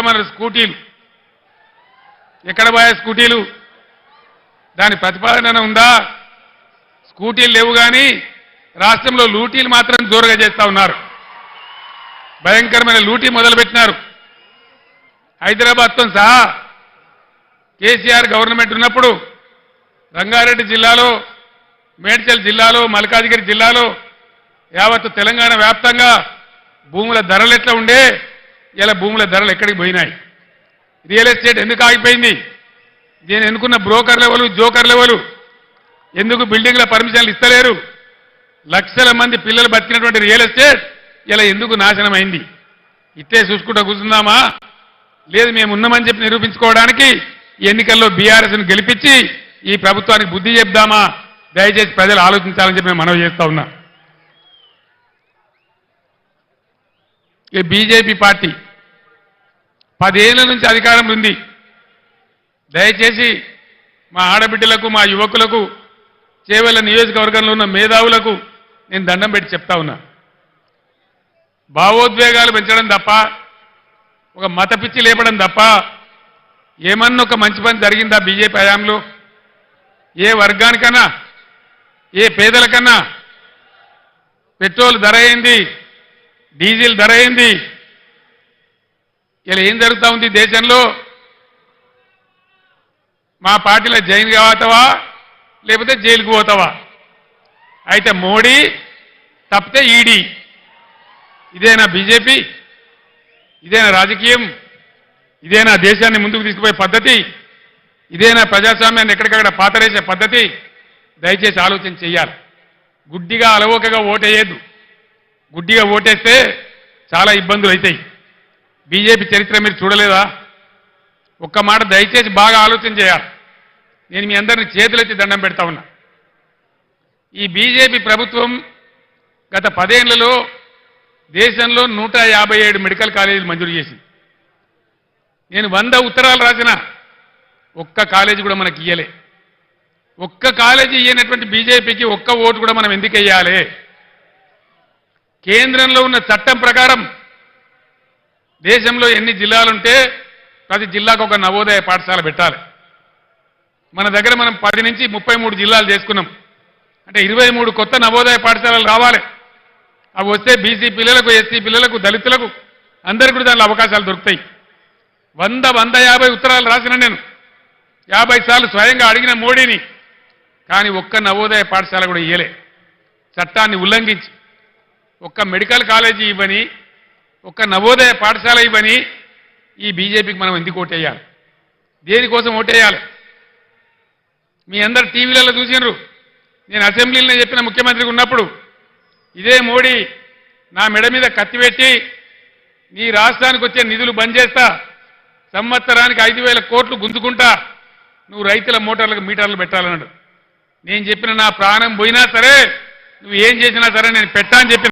పెడతామన్నారు స్కూటీలు. ఎక్కడ పోయా స్కూటీలు? దాని ప్రతిపాదన ఉందా? స్కూటీలు లేవు కానీ రాష్ట్రంలో లూటీలు మాత్రం జోరుగా చేస్తా ఉన్నారు. భయంకరమైన లూటీ మొదలుపెట్టినారు. హైదరాబాద్తో సహా కేసీఆర్ గవర్నమెంట్ ఉన్నప్పుడు రంగారెడ్డి జిల్లాలో మేడ్చల్ జిల్లాలో మల్కాజిగిరి జిల్లాలో యావత్ తెలంగాణ వ్యాప్తంగా భూముల ధరలు ఎట్లా ఉండే ఇలా భూముల ధరలు ఎక్కడికి పోయినాయి? రియల్ ఎస్టేట్ ఎందుకు ఆగిపోయింది? నేను ఎన్నుకున్న బ్రోకర్ లెవెలు జోకర్ లెవెలు ఎందుకు బిల్డింగ్ల పర్మిషన్లు ఇస్తలేరు? లక్షల మంది పిల్లలు బతికినటువంటి రియల్ ఎస్టేట్ ఇలా ఎందుకు నాశనం అయింది ఇట్టే చూసుకుంటూ కూర్చుందామా? లేదు మేము ఉన్నామని చెప్పి నిరూపించుకోవడానికి ఈ ఎన్నికల్లో బీఆర్ఎస్ను గెలిపించి ఈ ప్రభుత్వానికి బుద్ధి చెప్దామా? దయచేసి ప్రజలు ఆలోచించాలని చెప్పి మేము మనవి చేస్తా ఉన్నా. బీజేపీ పార్టీ పదేళ్ళ నుంచి అధికారం ఉంది. దయచేసి మా ఆడబిడ్డలకు మా యువకులకు చేవల నియోజకవర్గంలో ఉన్న మేధావులకు నేను దండం పెట్టి చెప్తా ఉన్నా. భావోద్వేగాలు పెంచడం తప్ప ఒక మత పిచ్చి లేపడం తప్ప ఏమన్నా ఒక మంచి పని జరిగిందా బీజేపీ హయాంలో? ఏ వర్గానికన్నా ఏ పేదలకన్నా పెట్రోల్ ధర అయింది డీజిల్ ధర అయింది ఇలా ఏం జరుగుతూ ఉంది దేశంలో? మా పార్టీలో జైన్ కావతావా లేకపోతే జైలుకు పోతావా అయితే మోడీ తప్పితే ఈడీ. ఇదేనా బీజేపీ? ఇదేనా రాజకీయం? ఇదేనా దేశాన్ని ముందుకు తీసుకుపోయే పద్ధతి? ఇదేనా ప్రజాస్వామ్యాన్ని ఎక్కడికక్కడ పాతరేసే పద్ధతి? దయచేసి ఆలోచన చెయ్యాలి గుడ్డిగా అలవోకగా ఓటేయద్దు. గుడ్డిగా ఓటేస్తే చాలా ఇబ్బందులు అవుతాయి. బీజేపీ చరిత్ర మీరు చూడలేదా? ఒక్క మాట దయచేసి బాగా ఆలోచన చేయాలి. నేను మీ అందరిని చేతులెత్తి దండం పెడతా ఉన్నా. ఈ బీజేపీ ప్రభుత్వం గత పదేళ్ళలో దేశంలో నూట యాభై ఏడు మెడికల్ కాలేజీలు మంజూరు చేసింది. నేను వంద ఉత్తరాలు రాసిన ఒక్క కాలేజీ కూడా మనకి ఇయ్యలే. ఒక్క కాలేజీ ఇయ్యనటువంటి బీజేపీకి ఒక్క ఓటు కూడా మనం ఎందుకు వేయాలి కేంద్రంలో ఉన్న చట్టం ప్రకారం దేశంలో ఎన్ని జిల్లాలుంటే ప్రతి జిల్లాకు ఒక నవోదయ పాఠశాల పెట్టాలి. మన దగ్గర మనం పది నుంచి ముప్పై మూడు జిల్లాలు చేసుకున్నాం. అంటే ఇరవై మూడు కొత్త నవోదయ పాఠశాలలు రావాలి. అవి వస్తే బీసీ పిల్లలకు ఎస్సీ పిల్లలకు దళితులకు అందరికీ కూడా దానిలో అవకాశాలు దొరుకుతాయి. వంద వంద యాభై ఉత్తరాలు రాసిన నేను. యాభై సార్లు స్వయంగా అడిగిన మోడీని. కానీ ఒక్క నవోదయ పాఠశాల కూడా ఇయ్యలే. చట్టాన్ని ఉల్లంఘించి ఒక్క మెడికల్ కాలేజీ ఇవ్వని ఒక్క నవోదయ పాఠశాల ఇవ్వని ఈ బీజేపీకి మనం ఎందుకు ఓటేయాలి? దేనికోసం ఓటేయాలి? మీ అందరు టీవీలలో చూసినారు. నేను అసెంబ్లీలో చెప్పిన ముఖ్యమంత్రికి ఉన్నప్పుడు ఇదే మోడీ నా మెడ మీద కత్తిపెట్టి నీ రాష్ట్రానికి వచ్చే నిధులు బంద్ చేస్తా సంవత్సరానికి ఐదు వేల కోట్లు గుంజుకుంటా నువ్వు రైతుల మోటార్లకు మీటర్లు పెట్టాలన్నాడు. నేను చెప్పిన నా ప్రాణం పోయినా సరే నువ్వు ఏం చేసినా సరే నేను పెట్టా అని చెప్పిన